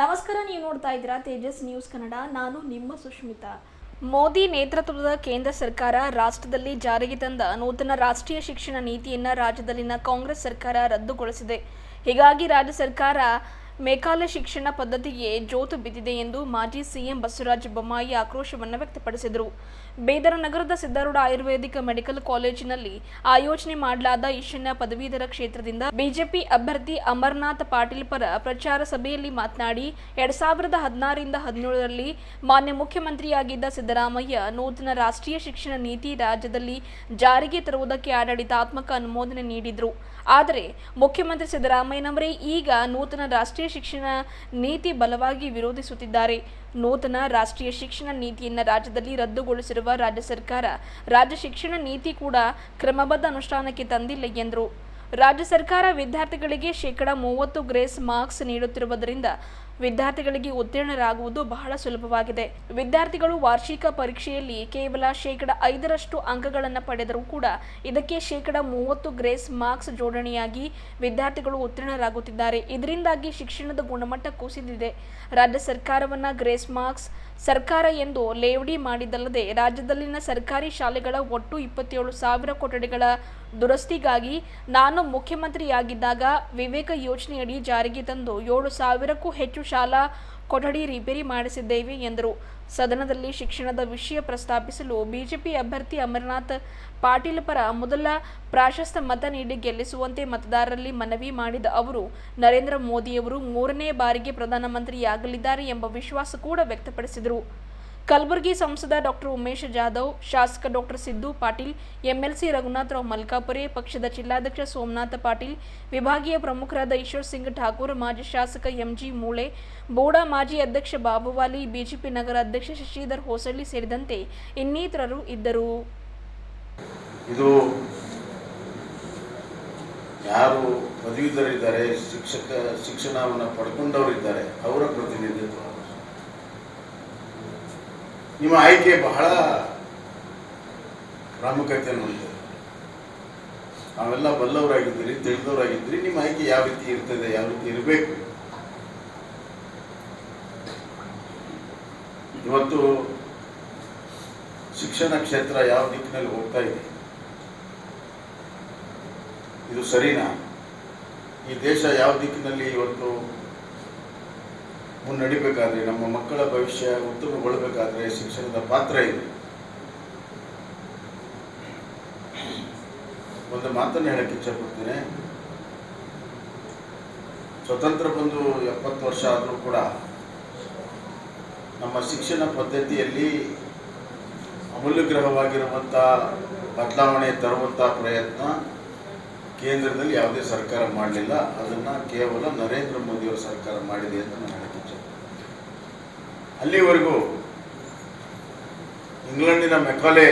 ನಮಸ್ಕಾರ, ನೀವು ನೋಡ್ತಾ ಇದ್ದೀರಾ ತೇಜಸ್ ನ್ಯೂಸ್ ಕನ್ನಡ. ನಾನು ನಿಮ್ಮ ಸುಷ್ಮಿತಾ. ಮೋದಿ ನೇತೃತ್ವದ ಕೇಂದ್ರ ಸರ್ಕಾರ ರಾಷ್ಟ್ರದಲ್ಲಿ ಜಾರಿಗೆ ತಂದ ನೂತನ ರಾಷ್ಟ್ರೀಯ ಶಿಕ್ಷಣ ನೀತಿಯನ್ನ ರಾಜ್ಯದಲ್ಲಿನ ಕಾಂಗ್ರೆಸ್ ಸರ್ಕಾರ ರದ್ದುಗೊಳಿಸಿದೆ. ಹೀಗಾಗಿ ರಾಜ್ಯ ಸರ್ಕಾರ ಮೇಕಾಲ ಶಿಕ್ಷಣ ಪದ್ಧತಿಗೆ ಜೋತು ಬಿದ್ದಿದೆ ಎಂದು ಮಾಜಿ ಸಿಎಂ ಬಸವರಾಜ ಬೊಮ್ಮಾಯಿ ಆಕ್ರೋಶವನ್ನು ವ್ಯಕ್ತಪಡಿಸಿದರು. ಬೇದರ ನಗರದ ಸಿದ್ದಾರೂಢ ಆಯುರ್ವೇದಿಕ ಮೆಡಿಕಲ್ ಕಾಲೇಜಿನಲ್ಲಿ ಆಯೋಜನೆ ಮಾಡಲಾದ ಈಶಾನ್ಯ ಪದವೀಧರ ಕ್ಷೇತ್ರದಿಂದ ಬಿಜೆಪಿ ಅಭ್ಯರ್ಥಿ ಅಮರನಾಥ್ ಪಾಟೀಲ್ ಪರ ಪ್ರಚಾರ ಸಭೆಯಲ್ಲಿ ಮಾತನಾಡಿ, ಎರಡ್ ಸಾವಿರದ ಹದಿನಾರರಿಂದ ಹದಿನೇಳರಲ್ಲಿ ಮಾನ್ಯ ಮುಖ್ಯಮಂತ್ರಿಯಾಗಿದ್ದ ಸಿದ್ದರಾಮಯ್ಯ ನೂತನ ರಾಷ್ಟ್ರೀಯ ಶಿಕ್ಷಣ ನೀತಿ ರಾಜ್ಯದಲ್ಲಿ ಜಾರಿಗೆ ತರುವುದಕ್ಕೆ ಆಡಳಿತಾತ್ಮಕ ಅನುಮೋದನೆ ನೀಡಿದ್ರು. ಆದರೆ ಮುಖ್ಯಮಂತ್ರಿ ಸಿದ್ದರಾಮಯ್ಯನವರೇ ಈಗ ನೂತನ ರಾಷ್ಟ್ರೀಯ ಶಿಕ್ಷಣ ನೀತಿ ಬಲವಾಗಿ ವಿರೋಧಿಸುತ್ತಿದ್ದಾರೆ. ನೂತನ ರಾಷ್ಟ್ರೀಯ ಶಿಕ್ಷಣ ನೀತಿಯನ್ನು ರಾಜ್ಯದಲ್ಲಿ ರದ್ದುಗೊಳಿಸಿರುವ ರಾಜ್ಯ ಸರ್ಕಾರ ರಾಜ್ಯ ಶಿಕ್ಷಣ ನೀತಿ ಕೂಡ ಕ್ರಮಬದ್ಧ ಅನುಷ್ಠಾನಕ್ಕೆ ತಂದಿಲ್ಲ ಎಂದರು. ರಾಜ್ಯ ಸರ್ಕಾರ ವಿದ್ಯಾರ್ಥಿಗಳಿಗೆ ಶೇಕಡ ಮೂವತ್ತು ಗ್ರೇಸ್ ಮಾರ್ಕ್ಸ್ ನೀಡುತ್ತಿರುವುದರಿಂದ ವಿದ್ಯಾರ್ಥಿಗಳಿಗೆ ಉತ್ತೀರ್ಣರಾಗುವುದು ಬಹಳ ಸುಲಭವಾಗಿದೆ. ವಿದ್ಯಾರ್ಥಿಗಳು ವಾರ್ಷಿಕ ಪರೀಕ್ಷೆಯಲ್ಲಿ ಕೇವಲ ಶೇಕಡ ಐದರಷ್ಟು ಅಂಕಗಳನ್ನು ಪಡೆದರೂ ಕೂಡ ಇದಕ್ಕೆ ಶೇಕಡ ಮೂವತ್ತು ಗ್ರೇಸ್ ಮಾರ್ಕ್ಸ್ ಜೋಡಣೆಯಾಗಿ ವಿದ್ಯಾರ್ಥಿಗಳು ಉತ್ತೀರ್ಣರಾಗುತ್ತಿದ್ದಾರೆ. ಇದರಿಂದಾಗಿ ಶಿಕ್ಷಣದ ಗುಣಮಟ್ಟ ಕುಸಿದಿದೆ. ರಾಜ್ಯ ಸರ್ಕಾರವನ್ನು ಗ್ರೇಸ್ ಮಾರ್ಕ್ಸ್ ಸರ್ಕಾರ ಎಂದು ಲೇವಡಿ ಮಾಡಿದ್ದಲ್ಲದೆ ರಾಜ್ಯದಲ್ಲಿನ ಸರ್ಕಾರಿ ಶಾಲೆಗಳ ಒಟ್ಟು ಇಪ್ಪತ್ತೇಳು ಸಾವಿರ ಕೊಠಡಿಗಳ ದುರಸ್ತಿಗಾಗಿ ನಾನು ಮುಖ್ಯಮಂತ್ರಿಯಾಗಿದ್ದಾಗ ವಿವೇಕ ಯೋಜನೆಯಡಿ ಜಾರಿಗೆ ತಂದು ಏಳು ಸಾವಿರಕ್ಕೂ ಹೆಚ್ಚು ಶಾಲಾ ಕೊಠಡಿ ರಿಪೇರಿ ಮಾಡಿಸಿದ್ದೇವೆ ಎಂದರು. ಸದನದಲ್ಲಿ ಶಿಕ್ಷಣದ ವಿಷಯ ಪ್ರಸ್ತಾಪಿಸಲು ಬಿಜೆಪಿ ಅಭ್ಯರ್ಥಿ ಅಮರನಾಥ್ ಪಾಟೀಲ್ ಪರ ಮೊದಲ ಪ್ರಾಶಸ್ತ್ಯ ಮತ ನೀಡಿ ಗೆಲ್ಲಿಸುವಂತೆ ಮತದಾರರಲ್ಲಿ ಮನವಿ ಮಾಡಿದ ಅವರು, ನರೇಂದ್ರ ಮೋದಿಯವರು ಮೂರನೇ ಬಾರಿಗೆ ಪ್ರಧಾನಮಂತ್ರಿಯಾಗಲಿದ್ದಾರೆ ಎಂಬ ವಿಶ್ವಾಸ ಕೂಡ ವ್ಯಕ್ತಪಡಿಸಿದರು. ಕಲಬುರಗಿ ಸಂಸದ ಡಾಕ್ಟರ್ ಉಮೇಶ್ ಜಾಧವ್, ಶಾಸಕ ಡಾಕ್ಟರ್ ಸಿದ್ದು ಪಾಟೀಲ್, ಎಂಎಲ್ಸಿ ರಘುನಾಥರಾವ್ ಮಲ್ಕಾಪುರೆ, ಪಕ್ಷದ ಜಿಲ್ಲಾಧ್ಯಕ್ಷ ಸೋಮನಾಥ ಪಾಟೀಲ್, ವಿಭಾಗೀಯ ಪ್ರಮುಖರಾದ ಈಶ್ವರ್ ಸಿಂಗ್ ಠಾಕೂರ್, ಮಾಜಿ ಶಾಸಕ ಎಂಜಿ ಮೂಳೆ, ಬೋಡಾ ಮಾಜಿ ಅಧ್ಯಕ್ಷ ಬಾಬುವಾಲಿ ಬಿಜೆಪಿ ನಗರ ಅಧ್ಯಕ್ಷ ಶಶಿಧರ್ ಹೊಸಳ್ಳಿ ಸೇರಿದಂತೆ ಇನ್ನಿತರರು ಇದ್ದರು. ಇದು ಯಾರು ಶಿಕ್ಷಕ, ಶಿಕ್ಷಣವನ್ನು ಪಡ್ಕೊಂಡವರಿದ್ದಾರೆ, ಅವರ ಪ್ರತಿನಿಧಿತ್ವ. ನಿಮ್ಮ ಆಯ್ಕೆ ಬಹಳ ಪ್ರಾಮುಖ್ಯತೆಯನ್ನು ಹೊಂದಿದೆ. ನಾವೆಲ್ಲ ಬಲ್ಲವರಾಗಿದ್ದೀರಿ, ತಿಳಿದವರಾಗಿದ್ದೀರಿ, ನಿಮ್ಮ ಆಯ್ಕೆ ಯಾವ ರೀತಿ ಇರ್ತದೆ, ಯಾವ ರೀತಿ ಇರಬೇಕು? ಇವತ್ತು ಶಿಕ್ಷಣ ಕ್ಷೇತ್ರ ಯಾವ ದಿಕ್ಕಿನಲ್ಲಿ ಹೋಗ್ತಾ ಇದೆ? ಇದು ಸರಿನಾ? ಈ ದೇಶ ಯಾವ ದಿಕ್ಕಿನಲ್ಲಿ ಇವತ್ತು ಮುನ್ನಡಿಬೇಕಾದ್ರೆ, ನಮ್ಮ ಮಕ್ಕಳ ಭವಿಷ್ಯ ಉತ್ತಮಗೊಳ್ಳಬೇಕಾದ್ರೆ ಶಿಕ್ಷಣದ ಪಾತ್ರ ಇದೆ. ಒಂದು ಮಾತನ್ನು ಹೇಳಕ್ಕೆ ಇಚ್ಛಪಡ್ತೇನೆ. ಸ್ವತಂತ್ರ ಬಂದು ಎಪ್ಪತ್ತು ವರ್ಷ ಆದರೂ ಕೂಡ ನಮ್ಮ ಶಿಕ್ಷಣ ಪದ್ಧತಿಯಲ್ಲಿ ಅಮೂಲ್ಯಗ್ರಹವಾಗಿರುವಂಥ ಬದಲಾವಣೆ ತರುವಂಥ ಪ್ರಯತ್ನ ಕೇಂದ್ರದಲ್ಲಿ ಯಾವುದೇ ಸರ್ಕಾರ ಮಾಡಲಿಲ್ಲ. ಅದನ್ನು ಕೇವಲ ನರೇಂದ್ರ ಮೋದಿಯವರ ಸರ್ಕಾರ ಮಾಡಿದೆ ಅಂತ ನಾನು ಅಲ್ಲಿವರೆಗೂ ಇಂಗ್ಲೆಂಡಿನ ಮೆಕಾಲೆ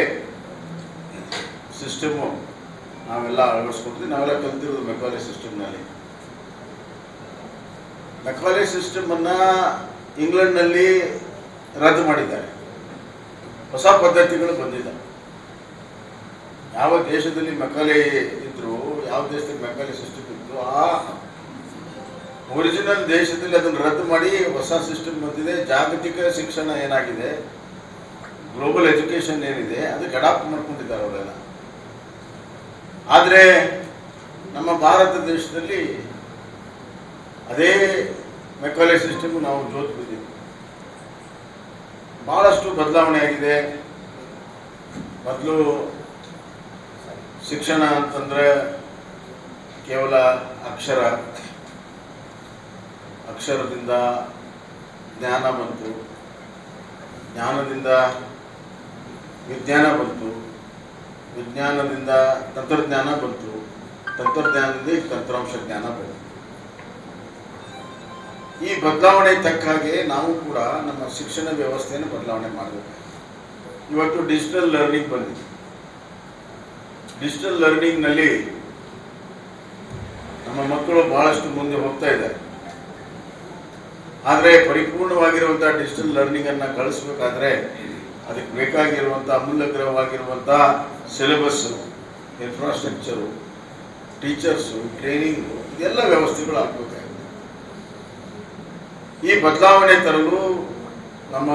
ಸಿಸ್ಟಮು ನಾವೆಲ್ಲ ಅಳವಡಿಸ್ಕೊಡ್ತೀವಿ ನಾವೆಲ್ಲ ಕಲ್ತಿರೋದು ಮೆಕಾಲೆ ಸಿಸ್ಟಮ್ನಲ್ಲಿ. ಮೆಕಾಲೆ ಸಿಸ್ಟಮನ್ನು ಇಂಗ್ಲೆಂಡ್ನಲ್ಲಿ ರದ್ದು ಮಾಡಿದ್ದಾರೆ. ಹೊಸ ಪದ್ಧತಿಗಳು ಬಂದಿದ್ದಾವೆ ಯಾವ ದೇಶದಲ್ಲಿ ಮೆಕಾಲೆ ಇದ್ರು, ಯಾವ ದೇಶದಲ್ಲಿ ಮೆಕಾಲೆ ಸಿಸ್ಟಮ್ ಇತ್ತು ಆ ಒರಿಜಿನಲ್ ದೇಶದಲ್ಲಿ ಅದನ್ನು ರದ್ದು ಮಾಡಿ ಹೊಸ ಸಿಸ್ಟಮ್ ಬಂದಿದೆ. ಜಾಗತಿಕ ಶಿಕ್ಷಣ ಏನಾಗಿದೆ? ಗ್ಲೋಬಲ್ ಎಜುಕೇಶನ್ ಏನಿದೆ? ಅದಕ್ಕೆ ಅಡಾಪ್ಟ್ ಮಾಡ್ಕೊಂಡಿದ್ದಾರೆ ಅವರೆಲ್ಲ. ಆದರೆ ನಮ್ಮ ಭಾರತ ದೇಶದಲ್ಲಿ ಅದೇ ಮೆಕಾಲೆ ಸಿಸ್ಟಮ್ ನಾವು ಜೋತ್ ಬಿದ್ದೀವಿ ಬಹಳಷ್ಟು ಬದಲಾವಣೆ ಆಗಿದೆ. ಮೊದಲು ಶಿಕ್ಷಣ ಅಂತಂದರೆ ಕೇವಲ ಅಕ್ಷರ ಅಕ್ಷರದಿಂದ ಜ್ಞಾನ ಬಂತು. ಜ್ಞಾನದಿಂದ ವಿಜ್ಞಾನ ಬಂತು. ವಿಜ್ಞಾನದಿಂದ ತಂತ್ರಜ್ಞಾನ ಬಂತು. ತಂತ್ರಜ್ಞಾನದಿಂದ ತಂತ್ರಾಂಶ ಜ್ಞಾನ ಬಂತು. ಈ ಬದಲಾವಣೆ ತಕ್ಕ ಹಾಗೆ ನಾವು ಕೂಡ ನಮ್ಮ ಶಿಕ್ಷಣ ವ್ಯವಸ್ಥೆಯನ್ನು ಬದಲಾವಣೆ ಮಾಡಬೇಕು. ಇವತ್ತು ಡಿಜಿಟಲ್ ಲರ್ನಿಂಗ್ ಬಂದಿದೆ. ಡಿಜಿಟಲ್ ಲರ್ನಿಂಗ್ನಲ್ಲಿ ನಮ್ಮ ಮಕ್ಕಳು ಬಹಳಷ್ಟು ಮುಂದೆ ಹೋಗ್ತಾ ಇದ್ದಾರೆ. ಆದರೆ ಪರಿಪೂರ್ಣವಾಗಿರುವಂಥ ಡಿಜಿಟಲ್ ಲರ್ನಿಂಗನ್ನು ಕಳಿಸ್ಬೇಕಾದ್ರೆ ಅದಕ್ಕೆ ಬೇಕಾಗಿರುವಂಥ ಅಮೂಲ್ಯಗ್ರಹವಾಗಿರುವಂಥ ಸಿಲೆಬಸ್ಸು ಇನ್ಫ್ರಾಸ್ಟ್ರಕ್ಚರು ಟೀಚರ್ಸು ಟ್ರೈನಿಂಗು ಇದೆಲ್ಲ ವ್ಯವಸ್ಥೆಗಳು ಆಗಬೇಕಾಗಿದೆ ಈ ಬದಲಾವಣೆ ತರಲು ನಮ್ಮ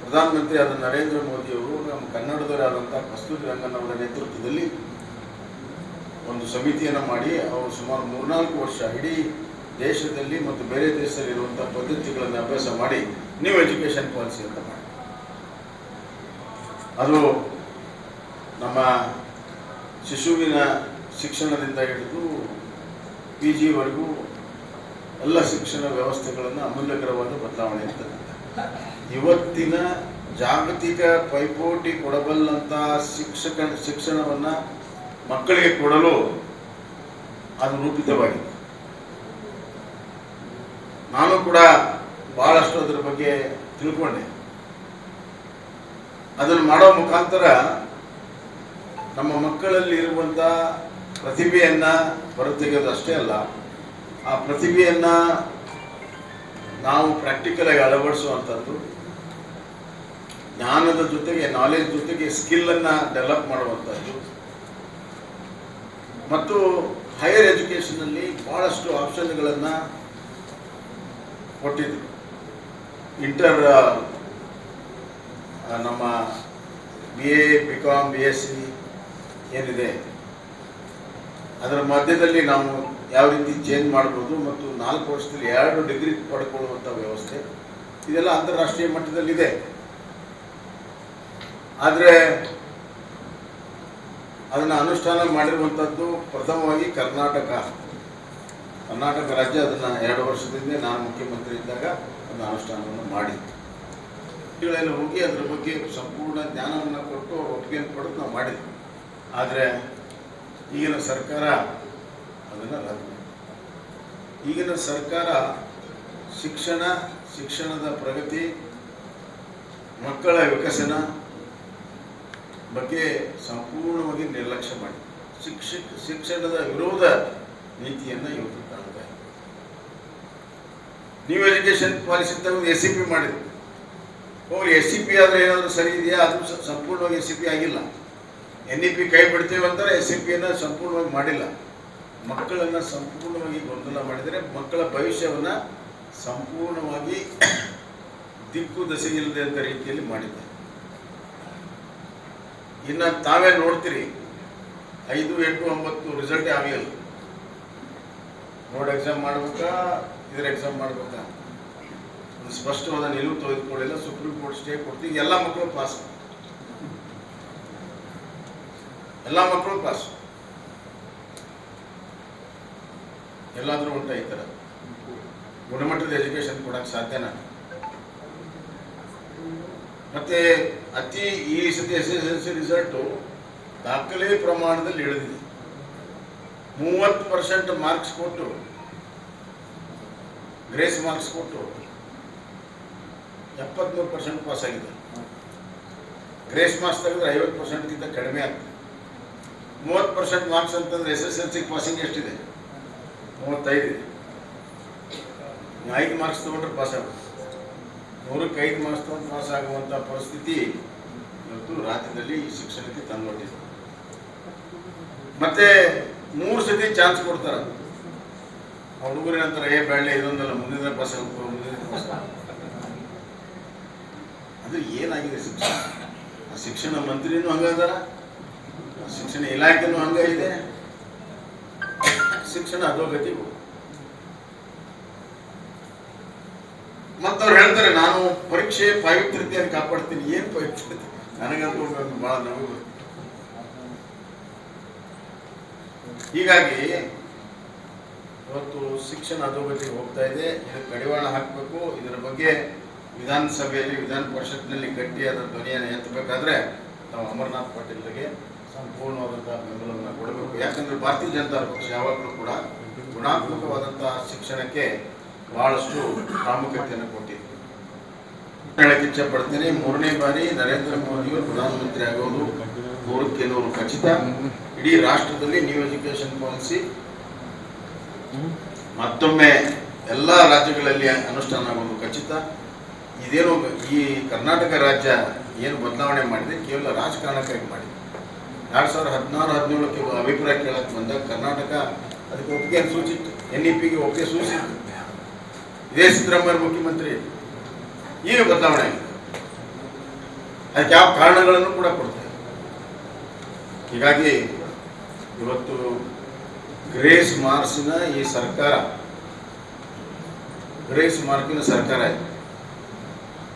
ಪ್ರಧಾನಮಂತ್ರಿ ಆದ ನರೇಂದ್ರ ಮೋದಿಯವರು ನಮ್ಮ ಕನ್ನಡದವರಾದಂಥ ಕಸ್ತೂರಿ ರಂಗನ್ ಅವರ ನೇತೃತ್ವದಲ್ಲಿ ಒಂದು ಸಮಿತಿಯನ್ನು ಮಾಡಿ ಅವರು ಸುಮಾರು ಮೂರ್ನಾಲ್ಕು ವರ್ಷ ಇಡೀ ದೇಶದಲ್ಲಿ ಮತ್ತು ಬೇರೆ ದೇಶದಲ್ಲಿರುವಂಥ ಪದ್ಧತಿಗಳನ್ನು ಅಭ್ಯಾಸ ಮಾಡಿ ನ್ಯೂ ಎಜುಕೇಷನ್ ಪಾಲಿಸಿ ಅಂತ ಮಾಡಿ. ಅದು ನಮ್ಮ ಶಿಶುವಿನ ಶಿಕ್ಷಣದಿಂದ ಹಿಡಿದು ಪಿ ಜಿವರೆಗೂ ಎಲ್ಲ ಶಿಕ್ಷಣ ವ್ಯವಸ್ಥೆಗಳನ್ನು ಅಮೂಲ್ಯಕರವಾದ ಬದಲಾವಣೆ ಅಂತ ಇವತ್ತಿನ ಜಾಗತಿಕ ಪೈಪೋಟಿ ಕೊಡಬಲ್ಲಂತಹ ಶಿಕ್ಷಕ ಶಿಕ್ಷಣವನ್ನು ಮಕ್ಕಳಿಗೆ ಕೊಡಲು ಅದು ರೂಪಿತವಾಗಿದೆ. ಕೂಡ ಬಹಳಷ್ಟು ಅದರ ಬಗ್ಗೆ ತಿಳ್ಕೊಂಡೆ. ಅದನ್ನು ಮಾಡೋ ಮುಖಾಂತರ ನಮ್ಮ ಮಕ್ಕಳಲ್ಲಿ ಇರುವಂಥ ಪ್ರತಿಭೆಯನ್ನ ಹೊರತೆಗೆಯೋದು ಅಷ್ಟೇ ಅಲ್ಲ, ಆ ಪ್ರತಿಭೆಯನ್ನ ನಾವು ಪ್ರಾಕ್ಟಿಕಲ್ ಆಗಿ ಅಳವಡಿಸುವಂಥದ್ದು, ಜ್ಞಾನದ ಜೊತೆಗೆ ನಾಲೆಜ್ ಜೊತೆಗೆ ಸ್ಕಿಲ್ ಅನ್ನ ಡೆವಲಪ್ ಮಾಡುವಂಥದ್ದು. ಮತ್ತು ಹೈಯರ್ ಎಜುಕೇಶನ್ ಅಲ್ಲಿ ಬಹಳಷ್ಟು ಆಪ್ಷನ್ಗಳನ್ನು ಕೊಟ್ಟಿದ್ರು. ಇಂಟರ್ ನಮ್ಮ B A B com B S C ಏನಿದೆ, ಅದರ ಮಧ್ಯದಲ್ಲಿ ನಾವು ಯಾವ ರೀತಿ ಚೇಂಜ್ ಮಾಡ್ಬೋದು ಮತ್ತು ನಾಲ್ಕು ವರ್ಷದಲ್ಲಿ ಎರಡು ಡಿಗ್ರಿ ಪಡ್ಕೊಳ್ಳುವಂಥ ವ್ಯವಸ್ಥೆ, ಇದೆಲ್ಲ ಅಂತಾರಾಷ್ಟ್ರೀಯ ಮಟ್ಟದಲ್ಲಿದೆ. ಆದರೆ ಅದನ್ನು ಅನುಷ್ಠಾನ ಮಾಡಿರುವಂಥದ್ದು ಪ್ರಥಮವಾಗಿ ಕರ್ನಾಟಕ. ಕರ್ನಾಟಕ ರಾಜ್ಯ ಅದನ್ನು ಎರಡು ವರ್ಷದಿಂದ ನಾನು ಮುಖ್ಯಮಂತ್ರಿ ಇದ್ದಾಗ ಅದನ್ನು ಅನುಷ್ಠಾನವನ್ನು ಮಾಡಿತ್ತು. ಇವುಗಳೆಲ್ಲ ಹೋಗಿ ಅದರ ಬಗ್ಗೆ ಸಂಪೂರ್ಣ ಜ್ಞಾನವನ್ನು ಕೊಟ್ಟು ಅವ್ರ ಒಪ್ಪಿಗೆಯನ್ನು ಪಡೆದು ನಾವು ಮಾಡಿದ್ವಿ. ಆದರೆ ಈಗಿನ ಸರ್ಕಾರ ಅದನ್ನು ರದ್ದು ಈಗಿನ ಸರ್ಕಾರ ಶಿಕ್ಷಣ, ಶಿಕ್ಷಣದ ಪ್ರಗತಿ, ಮಕ್ಕಳ ವಿಕಸನ ಬಗ್ಗೆ ಸಂಪೂರ್ಣವಾಗಿ ನಿರ್ಲಕ್ಷ್ಯ ಮಾಡಿ ಶಿಕ್ಷಕ ಶಿಕ್ಷಣದ ವಿರೋಧ ನೀತಿಯನ್ನು ಇವತ್ತು ನ್ಯೂ ಎಜುಕೇಷನ್ ಪಾಲಿಸಿ ತಗೊಂಡು ಎಸ್ ಸಿ ಪಿ ಮಾಡಿದ್ರು. ಹೋಗಿ ಎಸ್ ಸಿ ಪಿ ಆದರೆ ಏನಾದರೂ ಸರಿ ಇದೆಯಾ? ಅದು ಸಂಪೂರ್ಣವಾಗಿ ಎಸ್ ಸಿ ಪಿ ಆಗಿಲ್ಲ. ಎನ್ ಇ ಪಿ ಕೈ ಬಿಡ್ತೀವಿ ಅಂತಾರೆ ಎಸ್ ಸಿ ಪಿಯನ್ನು ಸಂಪೂರ್ಣವಾಗಿ ಮಾಡಿಲ್ಲ. ಮಕ್ಕಳನ್ನು ಸಂಪೂರ್ಣವಾಗಿ ಗೊಂದಲ ಮಾಡಿದರೆ ಮಕ್ಕಳ ಭವಿಷ್ಯವನ್ನು ಸಂಪೂರ್ಣವಾಗಿ ದಿಕ್ಕು ದಸೆಗಿಲ್ಲದೆ ಅಂತ ರೀತಿಯಲ್ಲಿ ಮಾಡಿದ್ದಾರೆ. ಇನ್ನು ತಾವೇ ನೋಡ್ತೀರಿ, ಐದು ಎಂಟು ಒಂಬತ್ತು ರಿಸಲ್ಟೇ ಆಗಲಿಲ್ಲ ಬೋರ್ಡ್ ಎಕ್ಸಾಮ್ ಮಾಡ್ಬೇಕಾ? ಇದ್ರ ಎಕ್ಸಾಮ್ ಮಾಡ್ಬೇಕಾ ಒಂದು ಸ್ಪಷ್ಟವಾದ ನಿಲುವು ತೆಗೆದುಕೊಳ್ಳಿಲ್ಲ ಸುಪ್ರೀಂ ಕೋರ್ಟ್ ಸ್ಟೇ ಕೊಡ್ತೀವಿ ಎಲ್ಲ ಮಕ್ಕಳು ಪಾಸ್ ಎಲ್ಲ ಮಕ್ಕಳು ಪಾಸ್ ಎಲ್ಲಾದರೂ ಉಂಟ ಈ ಥರ ಗುಣಮಟ್ಟದ ಎಜುಕೇಶನ್ ಕೊಡಕ್ಕೆ ಸಾಧ್ಯನಾ? ಮತ್ತೆ ಅತಿ ಈ ಸತಿ S S L C result ದಾಖಲೆ ಪ್ರಮಾಣದಲ್ಲಿ ಇಳಿದಿದೆ. ಮೂವತ್ತು ಪರ್ಸೆಂಟ್ ಮಾರ್ಕ್ಸ್ ಕೊಟ್ಟು ಗ್ರೇಸ್ ಮಾರ್ಕ್ಸ್ ಕೊಟ್ಟು ಎಪ್ಪತ್ತ್ಮೂರು ಪರ್ಸೆಂಟ್ ಪಾಸ್ ಆಗಿದೆ. ಗ್ರೇಸ್ ಮಾರ್ಕ್ಸ್ ತೆಗೆದ್ರೆ ಐವತ್ತು ಪರ್ಸೆಂಟ್ಗಿಂತ ಕಡಿಮೆ ಆಗ್ತದೆ. ಮೂವತ್ತು ಪರ್ಸೆಂಟ್ ಮಾರ್ಕ್ಸ್ ಅಂತಂದ್ರೆ S S L C passing ಎಷ್ಟಿದೆ? ಮೂವತ್ತೈದು ಐದು ಮಾರ್ಕ್ಸ್ ತೊಗೊಂಡ್ರೆ ಪಾಸ್ ಆಗುತ್ತೆ. ನೂರಕ್ಕೆ ಐದು ಮಾರ್ಕ್ಸ್ ತೊಗೊಂಡು ಪಾಸ್ ಆಗುವಂಥ ಪರಿಸ್ಥಿತಿ ಇವತ್ತು ರಾಜ್ಯದಲ್ಲಿ ಈ ಶಿಕ್ಷಣಕ್ಕೆ ತಂದೊಡ್ಡಿದೆ ಮತ್ತೆ ಮೂರು ಸತಿ ಚಾನ್ಸ್ ಕೊಡ್ತಾರೆ. ಆ ಹುಡುಗರ ನಂತರ ಏ ಬೇಳೆ ಇದೊಂದಲ್ಲ, ಮುಂದಿನ ಆಗ್ಬೇಕು ಮುಂದಿನ ಪಾಸ್ ಆಗ್ಬೇಕು. ಅದು ಏನಾಗಿದೆ ಶಿಕ್ಷಣ ಆ ಶಿಕ್ಷಣ ಮಂತ್ರಿನೂ ಹಂಗದಾರ ಶಿಕ್ಷಣ ಇಲಾಖೆನೂ ಹಂಗ ಇದೆ ಶಿಕ್ಷಣ ಅಧೋಗತಿ ಹೋಗಿದೆ. ಮತ್ತವ್ರು ಹೇಳ್ತಾರೆ, ನಾನು ಪರೀಕ್ಷೆ ಪಾವಿತ್ರ್ಯತೆಯನ್ನು ಕಾಪಾಡ್ತೀನಿ, ಏನು ಪವಿತ್ರತೆ ನನಗಂತೂ ಬಹಳ ನಮಗೆ. ಹೀಗಾಗಿ ಇವತ್ತು ಶಿಕ್ಷಣ ಅಧೋಗತಿಗೆ ಹೋಗ್ತಾ ಇದೆ. ಇದಕ್ಕೆ ಕಡಿವಾಣ ಹಾಕಬೇಕು. ಇದರ ಬಗ್ಗೆ ವಿಧಾನಸಭೆಯಲ್ಲಿ, ವಿಧಾನ ಪರಿಷತ್ನಲ್ಲಿ ಗಟ್ಟಿಯಾದ ಧ್ವನಿಯನ್ನು ಎತ್ತಬೇಕಾದ್ರೆ ನಾವು ಅಮರನಾಥ್ ಪಾಟೀಲ್ರಿಗೆ ಸಂಪೂರ್ಣವಾದಂತಹ ಬೆಂಬಲವನ್ನು ಕೊಡಬೇಕು. ಯಾಕಂದ್ರೆ ಭಾರತೀಯ ಜನತಾ ಪಕ್ಷ ಯಾವಾಗಲೂ ಕೂಡ ಗುಣಾತ್ಮಕವಾದಂತಹ ಶಿಕ್ಷಣಕ್ಕೆ ಬಹಳಷ್ಟು ಪ್ರಾಮುಖ್ಯತೆಯನ್ನು ಕೊಟ್ಟಿದೆ. ಹೇಳಕ್ಕೆ ಇಚ್ಛೆ ಪಡ್ತೀನಿ ಮೂರನೇ ಬಾರಿ ನರೇಂದ್ರ ಮೋದಿಯವರು ಪ್ರಧಾನಮಂತ್ರಿ ಆಗೋದು ನೂರಕ್ಕೆ ನೂರು ಖಚಿತ. ಇಡೀ ರಾಷ್ಟ್ರದಲ್ಲಿ ನ್ಯೂ ಎಜುಕೇಶನ್ ಪಾಲಿಸಿ ಮತ್ತೊಮ್ಮೆ ಎಲ್ಲ ರಾಜ್ಯಗಳಲ್ಲಿ ಅನುಷ್ಠಾನ ಆಗೋದು ಖಚಿತ. ಇದೇನು ಈ ಕರ್ನಾಟಕ ರಾಜ್ಯ ಏನು ಬದಲಾವಣೆ ಮಾಡಿದೆ, ಕೇವಲ ರಾಜಕಾರಣಕ್ಕಾಗಿ ಮಾಡಿದೆ. ಎರಡು ಸಾವಿರದ ಹದಿನಾರು, ಹದಿನೇಳಕ್ಕೆ ಅಭಿಪ್ರಾಯ ಕೇಳಕ್ಕೆ ಬಂದಾಗ ಕರ್ನಾಟಕ ಅದಕ್ಕೆ ಒಪ್ಪಿಗೆ ಸೂಚಿತ್ತು. ಎನ್ ಇ ಪಿಗೆ ಒಪ್ಪಿಗೆ ಸೂಚಿಸಿತ್ತು. ಇದೇ ಸಿದ್ದರಾಮಯ್ಯ ಮುಖ್ಯಮಂತ್ರಿ. ಈಗ ಬದಲಾವಣೆ ಆಗಿದೆ? ಅದಕ್ಕೆ ಯಾವ ಕಾರಣಗಳನ್ನು ಕೂಡ ಕೊಡ್ತಾರೆ ಹೀಗಾಗಿ ಇವತ್ತು ಗ್ರೇಸ್ ಮಾರ್ಕ್ಸಿನ ಈ ಸರ್ಕಾರ, ಗ್ರೇಸ್ ಮಾರ್ಕಿನ ಸರ್ಕಾರ ಇದೆ.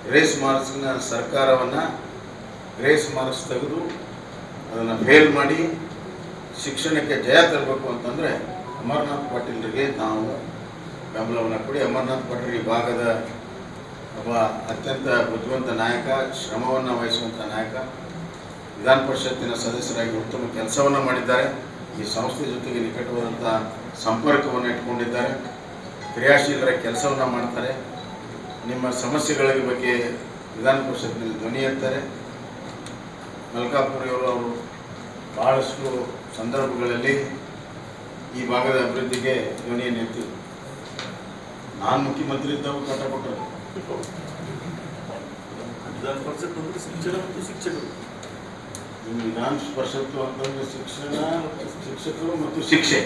ಗ್ರೇಸ್ ಮಾರ್ಕ್ಸಿನ ಸರ್ಕಾರವನ್ನು ಗ್ರೇಸ್ ಮಾರ್ಕ್ಸ್ ತೆಗೆದು ಅದನ್ನು ಫೇಲ್ ಮಾಡಿ ಶಿಕ್ಷಣಕ್ಕೆ ಜಯ ತರಬೇಕು ಅಂತಂದರೆ ಅಮರ್ನಾಥ್ ಪಾಟೀಲ್ರಿಗೆ ನಾವು ಬೆಂಬಲವನ್ನು ಕೊಡಿ. ಅಮರನಾಥ್ ಪಾಟೀಲ್ ಈ ಭಾಗದ ಒಬ್ಬ ಅತ್ಯಂತ ಬುದ್ಧಿವಂತ ನಾಯಕ, ಶ್ರಮವನ್ನು ವಹಿಸುವಂಥ ನಾಯಕ, ವಿಧಾನ ಪರಿಷತ್ತಿನ ಸದಸ್ಯರಾಗಿ ಉತ್ತಮ ಕೆಲಸವನ್ನು ಮಾಡಿದ್ದಾರೆ. ಈ ಸಂಸ್ಥೆ ಜೊತೆಗೆ ನಿಕಟವಾದಂಥ ಸಂಪರ್ಕವನ್ನು ಇಟ್ಕೊಂಡಿದ್ದಾರೆ. ಕ್ರಿಯಾಶೀಲರ ಕೆಲಸವನ್ನು ಮಾಡ್ತಾರೆ. ನಿಮ್ಮ ಸಮಸ್ಯೆಗಳ ಬಗ್ಗೆ ವಿಧಾನ ಪರಿಷತ್ನಲ್ಲಿ ಧ್ವನಿ ಎತ್ತಾರೆ. ಮಲ್ಕಾಪುರಿಯವರು ಅವರು ಬಹಳಷ್ಟು ಸಂದರ್ಭಗಳಲ್ಲಿ ಈ ಭಾಗದ ಅಭಿವೃದ್ಧಿಗೆ ಧ್ವನಿಯನ್ನು ಎತ್ತಿದ್ರು. ನಾನು ಮುಖ್ಯಮಂತ್ರಿ ಇದ್ದಾಗ ಕಷ್ಟಪಟ್ಟರು. ವಿಧಾನ ಪರಿಷತ್ ಶಿಕ್ಷಕರು. ವಿಧಾನ ಪರಿಷತ್ತು ಅಂತಂದ್ರೆ ಶಿಕ್ಷಣ ಶಿಕ್ಷಕರು ಮತ್ತು ಶಿಕ್ಷೆ.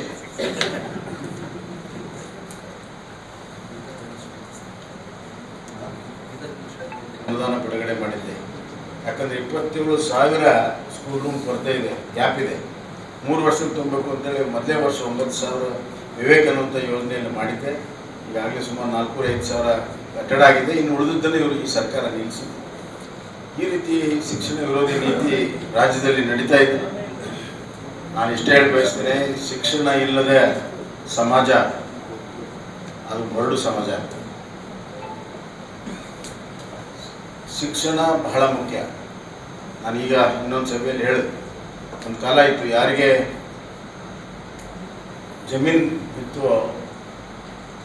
ಅನುದಾನ ಬಿಡುಗಡೆ ಮಾಡಿದ್ದೆ. ಯಾಕಂದ್ರೆ ಇಪ್ಪತ್ತೇಳು ಸಾವಿರ ಸ್ಕೂಲ್ ರೂಮ್ ಕೊರತೆ ಇದೆ ಗ್ಯಾಪ್ ಇದೆ. ಮೂರು ವರ್ಷಕ್ಕೆ ತುಂಬಬೇಕು ಅಂತೇಳಿ ಮೊದಲೇ ವರ್ಷ ಒಂಬತ್ತು ಸಾವಿರ ವಿವೇಕ್ ಅನ್ನುವಂಥ ಯೋಜನೆಯನ್ನು ಮಾಡಿದ್ದೆ. ಈಗಾಗಲೇ ಸುಮಾರು ನಾಲ್ಕೂವರೆ ಐದು ಸಾವಿರ ಕಟ್ಟಡ ಆಗಿದೆ. ಇನ್ನು ಉಳಿದಿದ್ದನ್ನು ಇವರು ಈ ಸರ್ಕಾರ ನಿಲ್ಲಿಸಿದೆ ಈ ರೀತಿ ಶಿಕ್ಷಣ ವಿರೋಧಿ ನೀತಿ ರಾಜ್ಯದಲ್ಲಿ ನಡೀತಾ ಇದೆ. ನಾನು ಇಷ್ಟೇ ಹೇಳಿ ಬಯಸ್ತೇನೆ, ಶಿಕ್ಷಣ ಇಲ್ಲದೆ ಸಮಾಜ, ಅದು ಮರಡು ಸಮಾಜ. ಶಿಕ್ಷಣ ಬಹಳ ಮುಖ್ಯ. ನಾನೀಗ ಇನ್ನೊಂದು ಸಭೆಯಲ್ಲಿ ಹೇಳಿದೆ, ಒಂದು ಕಾಲ ಇತ್ತು, ಯಾರಿಗೆ ಜಮೀನ್ ಇತ್ತು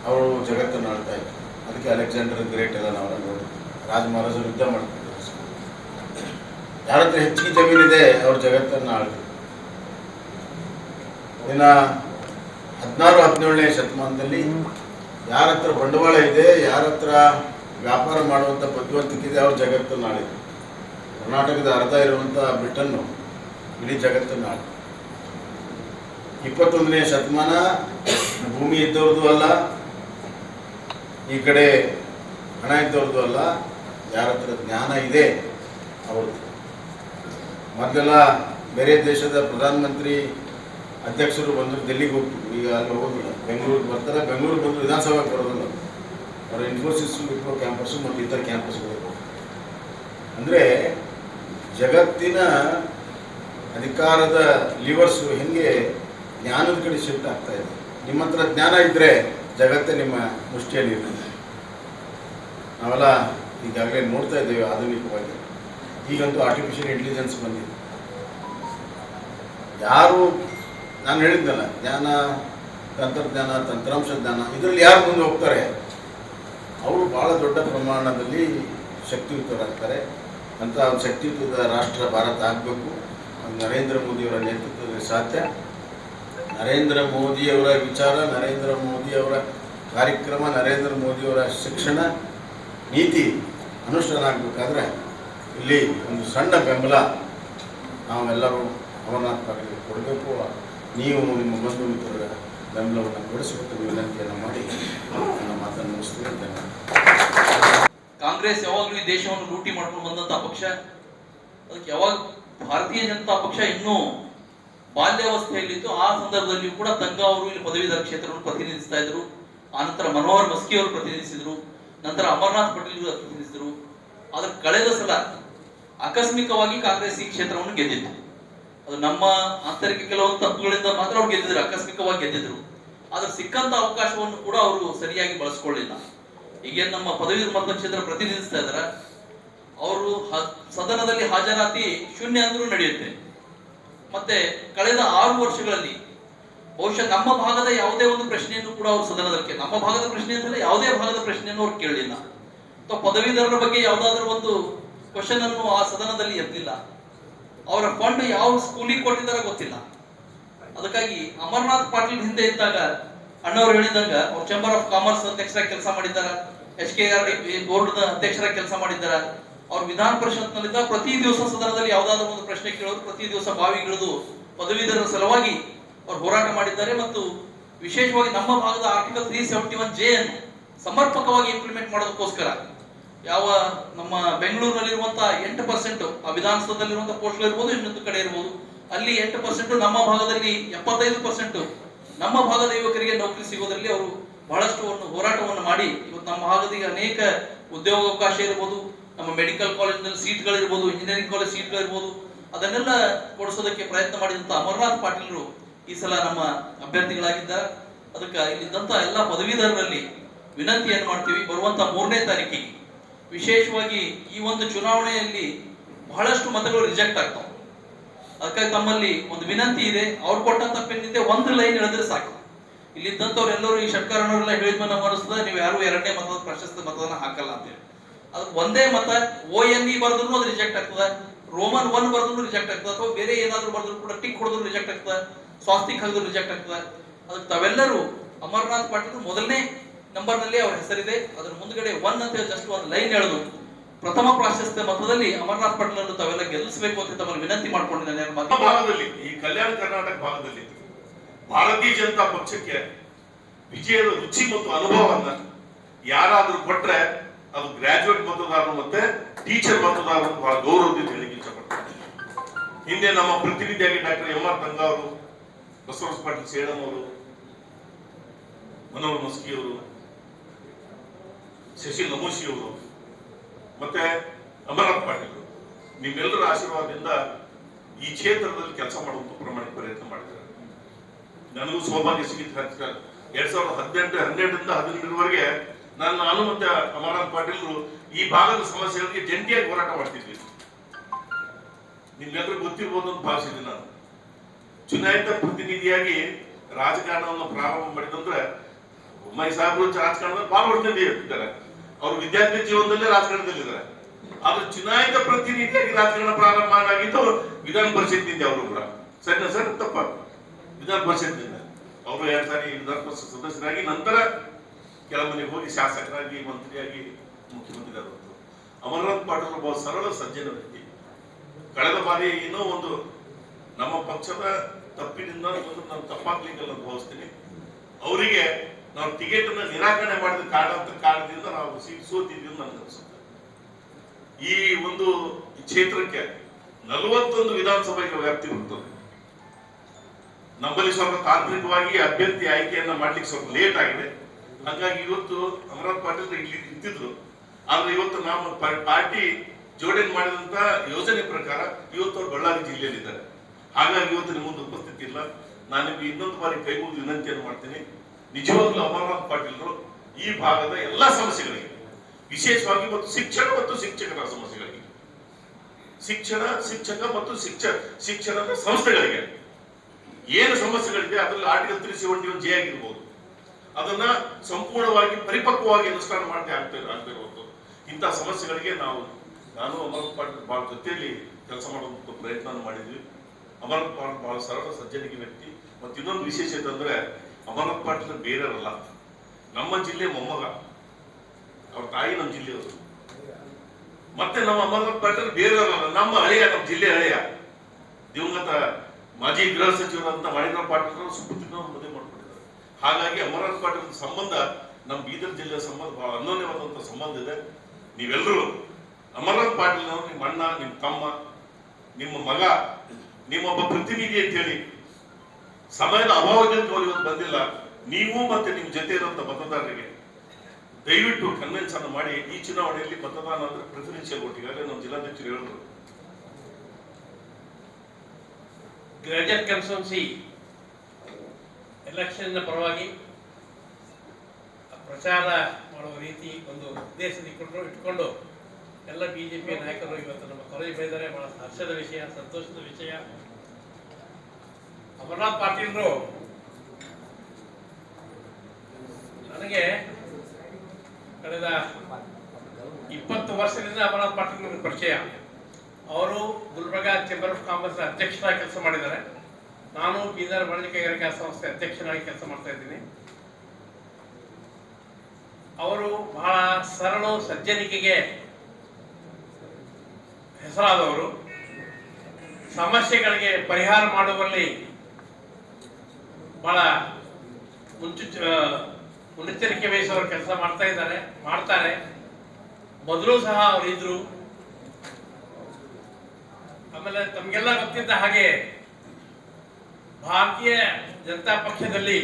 ಅವರು ಜಗತ್ತನ್ನು ಆಳ್ತಾ ಇತ್ತು ಅದಕ್ಕೆ ಅಲೆಕ್ಸಾಂಡರ್ ಗ್ರೇಟ್ ಎಲ್ಲ ನಾವು ನೋಡಿದ್ವಿ. ರಾಜ ಮಹಾರಾಜರು ಯುದ್ಧ ಮಾಡ್ತಿದ್ರು ಯಾರ ಹತ್ರ ಹೆಚ್ಚಿಗೆ ಜಮೀನಿದೆ ಅವ್ರ ಜಗತ್ತನ್ನು ಆಳ್ತಾರೆ ಇನ್ನ ಹದಿನಾರು, ಹದಿನೇಳನೇ ಶತಮಾನದಲ್ಲಿ ಯಾರ ಹತ್ರ ಬಂಡವಾಳ ಇದೆ, ಯಾರ ಹತ್ರ ವ್ಯಾಪಾರ ಮಾಡುವಂಥ ಇದೆ ಅವ್ರ ಜಗತ್ತನ್ನು ಆಳಿದ್ರು ಕರ್ನಾಟಕದ ಅರ್ಧ ಇರುವಂಥ ಬ್ರಿಟನ್ನು ಇಡೀ ಜಗತ್ತನ್ನು ನಾಳೆ ಇಪ್ಪತ್ತೊಂದನೇ ಶತಮಾನ ಭೂಮಿ ಇದ್ದವ್ರದ್ದು ಅಲ್ಲ, ಈ ಕಡೆ ಹಣ ಇದ್ದವ್ರದ್ದು ಅಲ್ಲ, ಯಾರ ಹತ್ರ ಜ್ಞಾನ ಇದೆ, ಅವ್ರದ್ದು. ಮೊದಲೆಲ್ಲ ಬೇರೆ ದೇಶದ ಪ್ರಧಾನಮಂತ್ರಿ ಅಧ್ಯಕ್ಷರು ಬಂದರು ಡೆಲ್ಲಿಗೆ ಹೋಗ್ತಿದ್ರು. ಈಗ ಅಲ್ಲಿ ಹೋಗೋದಿಲ್ಲ. ಬೆಂಗಳೂರಿಗೆ ಬರ್ತಾರೆ. ಬೆಂಗಳೂರಿಗೆ ಬಂದು ವಿಧಾನಸಭೆಗೆ ಬರೋದಿಲ್ಲ. ಅವರ ಇನ್ಫೋಸಿಸ್ ವಿಪ್ರೋ ಕ್ಯಾಂಪಸ್ಸು ಮತ್ತು ಇತರ ಕ್ಯಾಂಪಸ್ಗಳು ಅಂದರೆ ಜಗತ್ತಿನ ಅಧಿಕಾರದ ಲಿವರ್ಸು ಹೆಂಗೆ ಜ್ಞಾನದ ಕಡೆ ಶಿಫ್ಟ್ ಆಗ್ತಾ ಇದೆ. ನಿಮ್ಮ ಹತ್ರ ಜ್ಞಾನ ಇದ್ದರೆ ಜಗತ್ತೇ ನಿಮ್ಮ ಮುಷ್ಟಿಯಲ್ಲಿ ಇರ್ತದೆ ನಾವೆಲ್ಲ ಈಗಾಗಲೇ ನೋಡ್ತಾ ಇದ್ದೇವೆ ಆಧುನಿಕವಾಗಿ. ಈಗಂತೂ ಆರ್ಟಿಫಿಷಿಯಲ್ ಇಂಟೆಲಿಜೆನ್ಸ್ ಬಂದಿದೆ. ಯಾರು, ನಾನು ಹೇಳಿದ್ದಲ್ಲ, ಜ್ಞಾನ, ತಂತ್ರಜ್ಞಾನ, ತಂತ್ರಾಂಶ ಜ್ಞಾನ, ಇದರಲ್ಲಿ ಯಾರು ಮುಂದೆ ಹೋಗ್ತಾರೆ? ಅವರು ಭಾಳ ದೊಡ್ಡ ಪ್ರಮಾಣದಲ್ಲಿ ಶಕ್ತಿಯುತರಾಗ್ತಾರೆ. ಅಂತ ಒಂದು ಶಕ್ತಿಯುತದ ರಾಷ್ಟ್ರ ಭಾರತ ಆಗಬೇಕು. ನರೇಂದ್ರ ಮೋದಿಯವರ ನೇತೃತ್ವದಲ್ಲಿ ಸಾಧ್ಯ. ನರೇಂದ್ರ ಮೋದಿಯವರ ವಿಚಾರ, ನರೇಂದ್ರ ಮೋದಿಯವರ ಕಾರ್ಯಕ್ರಮ, ನರೇಂದ್ರ ಮೋದಿಯವರ ಶಿಕ್ಷಣ ನೀತಿ ಅನುಷ್ಠಾನ ಆಗಬೇಕಾದ್ರೆ ಇಲ್ಲಿ ಒಂದು ಸಣ್ಣ ಬೆಂಬಲ ನಾವೆಲ್ಲರೂ ಪಾಟೀಲ್ ಕೊಡಬೇಕು ನೀವು ನಿಮ್ಮ ಬಂಧು ಮಿತ್ರರ ಬೆಂಬಲವನ್ನು ಕೊಡಿಸಬೇಕು ವಿನಂತಿಯನ್ನು ಮಾಡಿ ನನ್ನ ಮಾತನ್ನು ಮುಗಿಸ್ತೀನಿ ಕಾಂಗ್ರೆಸ್ ಯಾವಾಗಲೂ ಈ ದೇಶವನ್ನು ಲೂಟಿ ಮಾಡ್ಕೊಂಡು ಬಂದಂತ ಪಕ್ಷ, ಅದಕ್ಕೆ ಯಾವಾಗ ಭಾರತೀಯ ಜನತಾ ಪಕ್ಷ ಇನ್ನೂ ಬಾಲ್ಯಾವಸ್ಥೆಯಲ್ಲಿತ್ತು ಆ ಸಂದರ್ಭದಲ್ಲಿ ಕೂಡ ತಂಗ ಅವರು ಇಲ್ಲಿ ಪದವೀಧರ ಕ್ಷೇತ್ರವನ್ನು ಪ್ರತಿನಿಧಿಸ್ತಾ ಇದ್ರು. ಆನಂತರ ಮನೋಹರ್ ಮಸ್ಕಿ ಅವರು ಪ್ರತಿನಿಧಿಸಿದ್ರು. ನಂತರ ಅಮರ್ನಾಥ್ ಪಟೇಲ್ ಪ್ರತಿನಿಧಿಸಿದ್ರು. ಆದ್ರೆ ಕಳೆದ ಸಲ ಆಕಸ್ಮಿಕವಾಗಿ ಕಾಂಗ್ರೆಸ್ ಈ ಕ್ಷೇತ್ರವನ್ನು ಗೆದ್ದಿತ್ತು. ಅದು ನಮ್ಮ ಆಂತರಿಕ ಕೆಲವೊಂದು ತಪ್ಪುಗಳಿಂದ ಮಾತ್ರ ಅವ್ರು ಗೆದ್ದಿದ್ರು, ಆಕಸ್ಮಿಕವಾಗಿ ಗೆದ್ದಿದ್ರು. ಆದ್ರೆ ಸಿಕ್ಕಂತ ಅವಕಾಶವನ್ನು ಕೂಡ ಅವರು ಸರಿಯಾಗಿ ಬಳಸ್ಕೊಳ್ಳಿಲ್ಲ. ಈಗೇನು ನಮ್ಮ ಪದವೀಧರ ಮತಕ್ಷೇತ್ರ ಪ್ರತಿನಿಧಿಸ್ತಾ ಇದ್ದಾರೆ ಅವರು ಸದನದಲ್ಲಿ ಹಾಜರಾತಿ ಶೂನ್ಯ ಅಂದ್ರೂ ನಡೆಯುತ್ತೆ. ಮತ್ತೆ ಕಳೆದ ಆರು ವರ್ಷಗಳಲ್ಲಿ ಬಹುಶಃ ನಮ್ಮ ಭಾಗದ ಯಾವುದೇ ಒಂದು ಪ್ರಶ್ನೆಯನ್ನು ಕೂಡ ಅವರು ಸದನದಲ್ಲಿ ಕೇ- ನಮ್ಮ ಭಾಗದ ಪ್ರಶ್ನೆ ಅಂತಲ್ಲ, ಯಾವುದೇ ಭಾಗದ ಪ್ರಶ್ನೆಯನ್ನು ಅವ್ರು ಕೇಳಲಿಲ್ಲ. ಅಥವಾ ಪದವೀಧರರ ಬಗ್ಗೆ ಯಾವುದಾದ್ರೂ ಒಂದು ಕ್ವಶನ್ ಅನ್ನು ಆ ಸದನದಲ್ಲಿ ಎತ್ತಿಲ್ಲ ಅವರ ಫಂಡ್ ಯಾವ ಸ್ಕೂಲಿಗೆ ಕೊಟ್ಟಿದ್ದಾರೆ ಗೊತ್ತಿಲ್ಲ. ಅದಕ್ಕಾಗಿ ಅಮರ್ನಾಥ್ ಪಾಟೀಲ್ ಹಿಂದೆ ಇದ್ದಾಗ, ಅಣ್ಣವ್ರು ಹೇಳಿದಂಗ ಅವ್ರು ಚೇಂಬರ್ ಆಫ್ ಕಾಮರ್ಸ್ ಅಧ್ಯಕ್ಷರಾಗಿ ಕೆಲಸ ಮಾಡಿದ್ದಾರೆ, H K R D board ಅಧ್ಯಕ್ಷರಾಗಿ ಕೆಲಸ ಮಾಡಿದ್ದಾರೆ. ಅವ್ರು ವಿಧಾನ ಪರಿಷತ್ನಲ್ಲಿದ್ದ ಪ್ರತಿ ದಿವಸ ಸದನದಲ್ಲಿ ಯಾವ್ದಾದ್ರು ಒಂದು ಪ್ರಶ್ನೆ ಕೇಳೋದು ಪ್ರತಿ ದಿವಸ ಬಾವಿಗಿಳಿದು ಪದವೀಧರರ ಸಲುವಾಗಿ ಅವ್ರು ಹೋರಾಟ ಮಾಡಿದ್ದಾರೆ ಮತ್ತು ವಿಶೇಷವಾಗಿ ನಮ್ಮ ಭಾಗದ article three seventy one J ಅನ್ನು ಸಮರ್ಪಕವಾಗಿ ಇಂಪ್ಲಿಮೆಂಟ್ ಮಾಡೋದಕ್ಕೋಸ್ಕರ ಯಾವ ನಮ್ಮ ಬೆಂಗಳೂರಿನಲ್ಲಿರುವಂತ ಎಂಟು ಪರ್ಸೆಂಟ್ ಆ ವಿಧಾನಸೌಧದಲ್ಲಿರುವಂತಹ ಪೋಸ್ಟ್ಗಳು ಇರ್ಬೋದು, ಇನ್ನೊಂದು ಕಡೆ ಇರ್ಬೋದು. ಅಲ್ಲಿ ಎಂಟು ಪರ್ಸೆಂಟ್ ನಮ್ಮ ಭಾಗದಲ್ಲಿ ಎಪ್ಪತ್ತೈದು ಪರ್ಸೆಂಟ್ ನಮ್ಮ ಭಾಗದ ಯುವಕರಿಗೆ ನೌಕರಿ ಸಿಗೋದ್ರಲ್ಲಿ ಅವರು ಬಹಳಷ್ಟು ಒಂದು ಹೋರಾಟವನ್ನು ಮಾಡಿ. ಇವತ್ತು ನಮ್ಮ ಭಾಗದಲ್ಲಿ ಅನೇಕ ಉದ್ಯೋಗಾವಕಾಶ ಇರ್ಬೋದು. ನಮ್ಮ ಮೆಡಿಕಲ್ ಕಾಲೇಜಿನಲ್ಲಿ ಸೀಟ್ಗಳಿರ್ಬೋದು ಇಂಜಿನಿಯರಿಂಗ್ ಕಾಲೇಜ್ ಸೀಟ್ಗಳಿರ್ಬೋದು. ಅದನ್ನೆಲ್ಲ ಕೊಡಿಸೋದಕ್ಕೆ ಪ್ರಯತ್ನ ಮಾಡಿದಂತ ಅಮರನಾಥ್ ಪಾಟೀಲರು ಈ ಸಲ ನಮ್ಮ ಅಭ್ಯರ್ಥಿಗಳಾಗಿದ್ದಾರೆ. ಅದಕ್ಕೆ ಇಲ್ಲಿದ್ದಂತ ಎಲ್ಲ ಪದವೀಧರರಲ್ಲಿ ವಿನಂತಿಯನ್ನು ಮಾಡ್ತೀವಿ, ಬರುವಂತ ಮೂರನೇ ತಾರೀಕಿಗೆ. ವಿಶೇಷವಾಗಿ ಈ ಒಂದು ಚುನಾವಣೆಯಲ್ಲಿ ಬಹಳಷ್ಟು ಮತಗಳು ರಿಜೆಕ್ಟ್ ಆಗ್ತಾವೆ. ಅದಕ್ಕಾಗಿ ತಮ್ಮಲ್ಲಿ ಒಂದು ವಿನಂತಿ ಇದೆ, ಅವ್ರು ಕೊಟ್ಟಂತ ಪೆನ್ನಿಂದ ಒಂದು ಲೈನ್ ಹೇಳಿದ್ರೆ ಸಾಕು. ಇಲ್ಲಿದ್ದಂಥವ್ರು ಎಲ್ಲರೂ ಈ ಷಟ್ಕಾರನವರೆಲ್ಲ ಹೇಳಿದ್ಮೇಲೆ ಮಾಡಿಸ್ತದೆ ನೀವು ಯಾರು ಎರಡನೇ ಮತದ ಪ್ರಶಸ್ತಿ ಮತದನ್ನ ಹಾಕಲ್ಲ ಅಂತೇಳಿ ಅದು ಒಂದೇ ಮತ ಓ ಎನ್ ಇ ಬರೆದ್ರು ಅದು ರಿಜೆಕ್ಟ್ ಆಗ್ತದೆ ರೋಮನ್ ಒನ್ ಬರೆದ್ರು ರಿಜೆಕ್ಟ್ ಆಗ್ತದೆ, ಅಥವಾ ಬೇರೆ ಏನಾದ್ರು ಬರೆದ್ರು ಕೂಡ ಟಿಕ್ ಹೊಡೆದ್ರು ರಿಜೆಕ್ಟ್ ಆಗ್ತದೆ ಸ್ವಾಸ್ತಿಕ್ ಹಾಕಿದ್ರು ರಿಜೆಕ್ಟ್ ಆಗ್ತದೆ. ಅದಕ್ಕೆ ತಾವೆಲ್ಲರೂ ಅಮರನಾಥ್ ಪಾಟೀಲ್ ಮೊದಲನೇ ನಂಬರ್ನಲ್ಲಿ ಅವ್ರ ಹೆಸರಿದೆ. ಅದ್ರ ಮುಂದ್ಗಡೆ ಒನ್ ಅಂತ ಜಸ್ಟ್ ಒಂದು ಲೈನ್ ಹೇಳುದು. ಪ್ರಥಮ ಪ್ರಾಶಸ್ತ್ಯ ಮತದಲ್ಲಿ ಅಮರನಾಥ್ ಪಾಟೀಲ್ ಅನ್ನು ತಾವೆಲ್ಲ ಗೆಲ್ಲಿಸಬೇಕು ಅಂತ ತಮ್ಮಲ್ಲಿ ವಿನಂತಿ ಮಾಡ್ಕೊಂಡಿದ್ದೇನೆ ಭಾಗದಲ್ಲಿ, ಈ ಕಲ್ಯಾಣ ಕರ್ನಾಟಕ ಭಾಗದಲ್ಲಿ ಭಾರತೀಯ ಜನತಾ ಪಕ್ಷಕ್ಕೆ ವಿಜಯದ ರುಚಿ ಮತ್ತು ಅನುಭವವನ್ನ ಯಾರಾದ್ರೂ ಕೊಟ್ರೆ ಅದು ಗ್ರಾಜುಯೇಟ್ ಮತದಾರರು ಮತ್ತೆ ಟೀಚರ್ ಮತದಾರರು ಬಹಳ ಗೌರವದಿಂದ ಇಷ್ಟಪಡ್ತಾರೆ ಹಿಂದೆ ನಮ್ಮ ಪ್ರತಿನಿಧಿಯಾಗಿ ಡಾಕ್ಟರ್ ಎಂ ಆರ್ ತಂಗ ಅವರು ಬಸವರಾಜ ಪಾಟೀಲ್ ಸೇಡಮ್ ಅವರು, ಮನೋಹರ್ ಮಸ್ಕಿ ಅವರು ಶಶಿ ನಮೂಸಿಯವರು ಮತ್ತೆ ಅಮರಪ್ಪ ಪಾಟೀಲ್ ನಿಮ್ಮೆಲ್ಲರ ಆಶೀರ್ವಾದದಿಂದ ಈ ಕ್ಷೇತ್ರದಲ್ಲಿ ಕೆಲಸ ಮಾಡುವಂತ ಪ್ರಮಾಣಿಕ ಪ್ರಯತ್ನ ಮಾಡಿದ್ದಾರೆ. ನನಗೂ ಸೌಭಾಗ್ಯ ಸಿಗಿತ್ತು ಎರಡ್ ಸಾವಿರದ ಹದಿನೆಂಟು, ಹನ್ನೆರಡರಿಂದ ಹದಿನೆಂಟರವರೆಗೆ ನಾನು ನಾನು ಮತ್ತೆ ಅಮರನಾಥ್ ಪಾಟೀಲ್ ಈ ಭಾಗದ ಸಮಸ್ಯೆಗಳಿಗೆ ಜಂಟಿಯಾಗಿ ಹೋರಾಟ ಮಾಡ್ತಿದ್ವಿ. ನಿಮ್ಗೆಲ್ಲರೂ ಗೊತ್ತಿರ್ಬೋದು ಅಂತ ಭಾವಿಸಿದ್ದೀನಿ ನಾನು. ಚುನಾಯಿತ ಪ್ರತಿನಿಧಿಯಾಗಿ ರಾಜಕಾರಣವನ್ನು ಪ್ರಾರಂಭ ಮಾಡಿದಂದ್ರೆ ಸಾಹೇಬರು ರಾಜಕಾರಣದಲ್ಲಿ ವರ್ಷದಿಂದ ಇರ್ತಿದ್ದಾರೆ. ಅವರು ವಿದ್ಯಾರ್ಥಿ ಜೀವನದಲ್ಲೇ ರಾಜಕಾರಣದಲ್ಲಿದ್ದಾರೆ. ಆದ್ರೆ ಚುನಾಯಿತ ಪ್ರತಿನಿಧಿಯಾಗಿ ರಾಜಕಾರಣ ಪ್ರಾರಂಭ ಆಗಿದ್ದು ವಿಧಾನ ಪರಿಷತ್ನಿಂದ ಅವರು ಕೂಡ. ಸರ್ ತಪ್ಪ ವಿಧಾನ ಪರಿಷತ್ನಿಂದ ಅವರು ಎರಡ್ ಸಾರಿ ವಿಧಾನ ಪರಿಷತ್ ಸದಸ್ಯರಾಗಿ, ನಂತರ ಕೆಲವೊಮ್ಮೆ ಹೋಗಿ ಶಾಸಕರಾಗಿ, ಮಂತ್ರಿಯಾಗಿ ಮುಖ್ಯಮಂತ್ರಿ ಆದವರು ಅಮರನಾಥ್ ಪಾಟೀಲ್ ಬಹಳ ಸರಳ, ಸಜ್ಜನ ವ್ಯಕ್ತಿ. ಕಳೆದ ಬಾರಿ ಏನೋ ಒಂದು ನಮ್ಮ ಪಕ್ಷದ ತಪ್ಪಿನಿಂದ ನಾನು ತಪ್ಪಾಗ್ಲಿಕ್ಕೆಲ್ಲ ಭಾವಿಸ್ತೀನಿ. ಅವರಿಗೆ ನಾವು ಟಿಕೆಟ್ ಅನ್ನು ನಿರಾಕರಣೆ ಮಾಡಿದ ಕಾರಣ ಅಂತ ಕಾರಣದಿಂದ ನಾವು ಸೀಟ್ ಅಂತ ಅನಿಸುತ್ತೆ ಅನ್ಸುತ್ತೆ. ಈ ಒಂದು ಕ್ಷೇತ್ರಕ್ಕೆ ನಲವತ್ತೊಂದು ವಿಧಾನಸಭೆಗೆ ವ್ಯಾಪ್ತಿ ಬರ್ತದೆ ನಮ್ಮಲ್ಲಿ ಸ್ವಲ್ಪ ತಾಂತ್ರಿಕವಾಗಿ ಅಭ್ಯರ್ಥಿ ಆಯ್ಕೆಯನ್ನ ಮಾಡ್ಲಿಕ್ಕೆ ಸ್ವಲ್ಪ ಲೇಟ್ ಆಗಿದೆ. ಹಾಗಾಗಿ ಇವತ್ತು ಅಮರನಾಥ್ ಪಾಟೀಲ್ ಇಲ್ಲಿ ನಿಂತಿದ್ರು. ಆದ್ರೆ ಇವತ್ತು ನಾವು ಪಾರ್ಟಿ ಜೋಡಣೆ ಮಾಡಿದಂತ ಯೋಜನೆ ಪ್ರಕಾರ ಇವತ್ತು ಅವ್ರು ಬಳ್ಳಾರಿ ಜಿಲ್ಲೆಯಲ್ಲಿದ್ದಾರೆ. ಹಾಗಾಗಿ ಇವತ್ತು ಮುಂದೆ ಉಪಸ್ಥಿತಿ ಇಲ್ಲ. ನಾನು ನಿಮ್ಗೆ ಇನ್ನೊಂದು ಬಾರಿ ಕೈಗೂಡಿ ವಿನಂತಿಯನ್ನು ಮಾಡ್ತೀನಿ. ನಿಜವಾಗ್ಲೂ ಅಮರನಾಥ್ ಪಾಟೀಲ್ರು ಈ ಭಾಗದ ಎಲ್ಲಾ ಸಮಸ್ಯೆಗಳಿಗೆ, ವಿಶೇಷವಾಗಿ ಮತ್ತು ಶಿಕ್ಷಣ ಮತ್ತು ಶಿಕ್ಷಕರ ಸಮಸ್ಯೆಗಳಿಗೆ, ಶಿಕ್ಷಣ, ಶಿಕ್ಷಕ ಮತ್ತು ಶಿಕ್ಷ, ಶಿಕ್ಷಣದ ಸಂಸ್ಥೆಗಳಿಗೆ ಏನು ಸಮಸ್ಯೆಗಳಿದೆ ಅದರಲ್ಲಿ article three seventy one J ಆಗಿರ್ಬೋದು. ಅದನ್ನ ಸಂಪೂರ್ಣವಾಗಿ ಪರಿಪಕ್ವವಾಗಿ ಅನುಷ್ಠಾನ ಮಾಡದೆ ಆಗ್ತಾ ಆಗ್ತಿರುವುದು ಇಂತಹ ಸಮಸ್ಯೆಗಳಿಗೆ ನಾವು, ನಾನು ಅಮರನಾಥ್ ಪಾಟೀಲ್ ಬಹಳ ಜೊತೆಯಲ್ಲಿ ಕೆಲಸ ಮಾಡುವಂತ ಪ್ರಯತ್ನ ಮಾಡಿದ್ವಿ. ಅಮರನಾಥ್ ಪಾಟೀಲ್ ಬಹಳ ಸರಳ ಸಜ್ಜನಿಕೆ ವ್ಯಕ್ತಿ. ಮತ್ತು ಇನ್ನೊಂದು ವಿಶೇಷತೆ ಅಂದ್ರೆ ಅಮರನಾಥ್ ಪಾಟೀಲ್ ಬೇರೆಯವರಲ್ಲ. ನಮ್ಮ ಜಿಲ್ಲೆ ಮೊಮ್ಮಗ. ಅವ್ರ ತಾಯಿ ನಮ್ಮ ಜಿಲ್ಲೆಯವರು. ಮತ್ತೆ ನಮ್ಮ ಅಮರನಾಥ್ ಪಾಟೀಲ್ ಬೇರೆಯವರಲ್ಲ, ನಮ್ಮ ಹಳೆಯ, ನಮ್ಮ ಜಿಲ್ಲೆ ಹಳೆಯ. ದಿವಂಗತ ಮಾಜಿ ಗೃಹ ಸಚಿವರಂತ ಮಣಿರಾವ್ ಪಾಟೀಲ್ ಅವರು ಸುಪುತ್ರನ ಮದುವೆ ಮಾಡ್ಕೊಂಡಿದ್ದಾರೆ. ಹಾಗಾಗಿ ಅಮರನಾಥ್ ಪಾಟೀಲ್ ಸಂಬಂಧ ನಮ್ಮ ಬೀದರ್ ಜಿಲ್ಲೆಯ ಸಂಬಂಧ ಬಹಳ ಅನ್ಯೋನ್ಯವಾದಂತಹ ಸಂಬಂಧ ಇದೆ. ನೀವೆಲ್ಲರೂ ಅಮರನಾಥ್ ಪಾಟೀಲ್ ನಿಮ್ಮ ಅಣ್ಣ, ನಿಮ್ಮ ತಮ್ಮ, ನಿಮ್ಮ ಮಗ ನಿಮ್ಮೊಬ್ಬ ಪ್ರತಿನಿಧಿ ಅಂತ ಹೇಳಿ ಸಮಯದ ಅಭಾವದಿಂದ ಅವ್ರು ಇವತ್ತು ಬಂದಿಲ್ಲ. ನೀವು ಮತ್ತೆ ನಿಮ್ಮ ಜೊತೆ ಇರುವಂತ ಮತದಾರರಿಗೆ ದಯವಿಟ್ಟು ಕನ್ವೆನ್ಸ್ ಅನ್ನು ಮಾಡಿ ಈ ಚುನಾವಣೆಯಲ್ಲಿ ಮತದಾನ ಅಂದ್ರೆ ಪ್ರೆಫರೆನ್ಷಿಯಲ್ ವೋಟ್ ಈಗಾಗಲೇ ನಮ್ಮ ಜಿಲ್ಲಾಧ್ಯಕ್ಷರು ಹೇಳಿದ್ರು. ಗ್ರಾಜುಯೇಟ್ ಕನ್ಸಲ್ಸಿ ಎಲೆಕ್ಷನ್ ಪರವಾಗಿ ಪ್ರಚಾರ ಮಾಡುವ ರೀತಿ ಒಂದು ಉದ್ದೇಶ ಇಟ್ಕೊಂಡು ಇಟ್ಕೊಂಡು ಎಲ್ಲ ಬಿಜೆಪಿ ನಾಯಕರು ಇವತ್ತು ನಮ್ಮ ಕಾಲೇಜ್ ಬೈದರೆ. ಬಹಳ ಹರ್ಷದ ವಿಷಯ, ಸಂತೋಷದ ವಿಷಯ. ಅಮರನಾಥ್ ಪಾಟೀಲ್ರು ನನಗೆ ಕಳೆದ ಇಪ್ಪತ್ತು ವರ್ಷದಿಂದ ಅಮರನಾಥ್ ಪಾಟೀಲ್ ನನಗೆ ಪರಿಚಯ. ಅವರು ಗುಲ್ಬರ್ಗಾ ಚೇಂಬರ್ ಆಫ್ ಕಾಮರ್ಸ್ ಅಧ್ಯಕ್ಷರಾಗಿ ಕೆಲಸ ಮಾಡಿದ್ದಾರೆ. ನಾನು ಬೀದರ್ ವಾಣಿಜ್ಯ ಕೈಗಾರಿಕಾ ಸಂಸ್ಥೆ ಅಧ್ಯಕ್ಷನಾಗಿ ಕೆಲಸ ಮಾಡ್ತಾ ಇದ್ದೀನಿ. ಅವರು ಬಹಳ ಸರಳ ಸಜ್ಜನಿಕೆಗೆ ಹೆಸರಾದವರು. ಸಮಸ್ಯೆಗಳಿಗೆ ಪರಿಹಾರ ಮಾಡುವಲ್ಲಿ ಬಹಳ ಮುಂಚು ಮುನ್ನೆಚ್ಚರಿಕೆ ವಹಿಸೋರು ಕೆಲಸ ಮಾಡ್ತಾ ಇದ್ದಾರೆ, ಮಾಡ್ತಾರೆ. ಮೊದಲು ಸಹ ಅವರು ಇದ್ರು. ಆಮೇಲೆ ತಮಗೆಲ್ಲ ಗೊತ್ತಿದ್ದ ಹಾಗೆ ಭಾರತೀಯ ಜನತಾ ಪಕ್ಷದಲ್ಲಿ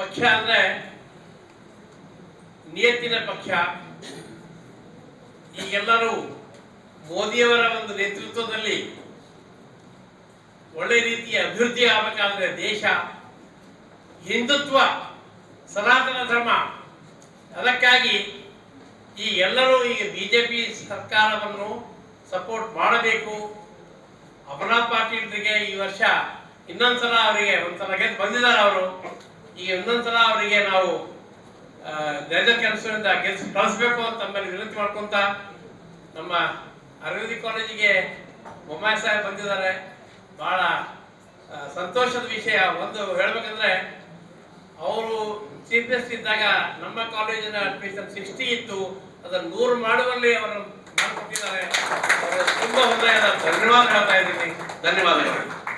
ಪಕ್ಷ ಅಂದ್ರೆ ನಿಯತ್ತಿನ ಪಕ್ಷ. ಈಗೆಲ್ಲರೂ ಮೋದಿಯವರ ಒಂದು ನೇತೃತ್ವದಲ್ಲಿ ಒಳ್ಳೆ ರೀತಿಯ ಅಭಿವೃದ್ಧಿ ಆಗಬೇಕಾದ್ರೆ ದೇಶ, ಹಿಂದುತ್ವ, ಸನಾತನ ಧರ್ಮ. ಅದಕ್ಕಾಗಿ ಈ ಎಲ್ಲರೂ ಈಗ ಬಿ ಜೆ ಪಿ ಸರ್ಕಾರವನ್ನು ಸಪೋರ್ಟ್ ಮಾಡಬೇಕು. ಅಮರನಾಥ್ ಪಾಟೀಲ್ರಿಗೆ ಈ ವರ್ಷ ಇನ್ನೊಂದ್ಸಲ ಅವರಿಗೆ ಒಂದ್ಸಲ ಗೆದ್ದು ಬಂದಿದ್ದಾರೆ ಅವರು. ಈಗ ಇನ್ನೊಂದ್ಸಲ ಅವರಿಗೆ ನಾವು ದೈದ ಕೆಲಸದಿಂದ ಗೆಲ್ಸ್, ಕಳಿಸ್ಬೇಕು ಅಂತ ತಮ್ಮಲ್ಲಿ ವಿನಂತಿ ಮಾಡ್ಕೊಂತ ನಮ್ಮ ಅರವಿಂದ ಕಾಲೇಜಿಗೆ ಬೊಮ್ಮಾಯಿ ಸಾಹೇಬ್ ಬಂದಿದ್ದಾರೆ. ಬಹಳ ಸಂತೋಷದ ವಿಷಯ. ಒಂದು ಹೇಳ್ಬೇಕಂದ್ರೆ, ಅವರು ಚೀಫ್ ಗೆಸ್ಟ್ ಇದ್ದಾಗ ನಮ್ಮ ಕಾಲೇಜಿನ ಅಡ್ಮಿಷನ್ ಸಿಕ್ಸ್ಟಿ ಇತ್ತು. ಅದನ್ನು ನೂರು ಮಾಡುವಲ್ಲಿ ಅವರು ಮಾಡಿಕೊಟ್ಟಿದ್ದಾರೆ. ತುಂಬಾ ಹೃದಯದ ಧನ್ಯವಾದ ಹೇಳ್ತಾ ಇದ್ದೀನಿ. ಧನ್ಯವಾದಗಳು.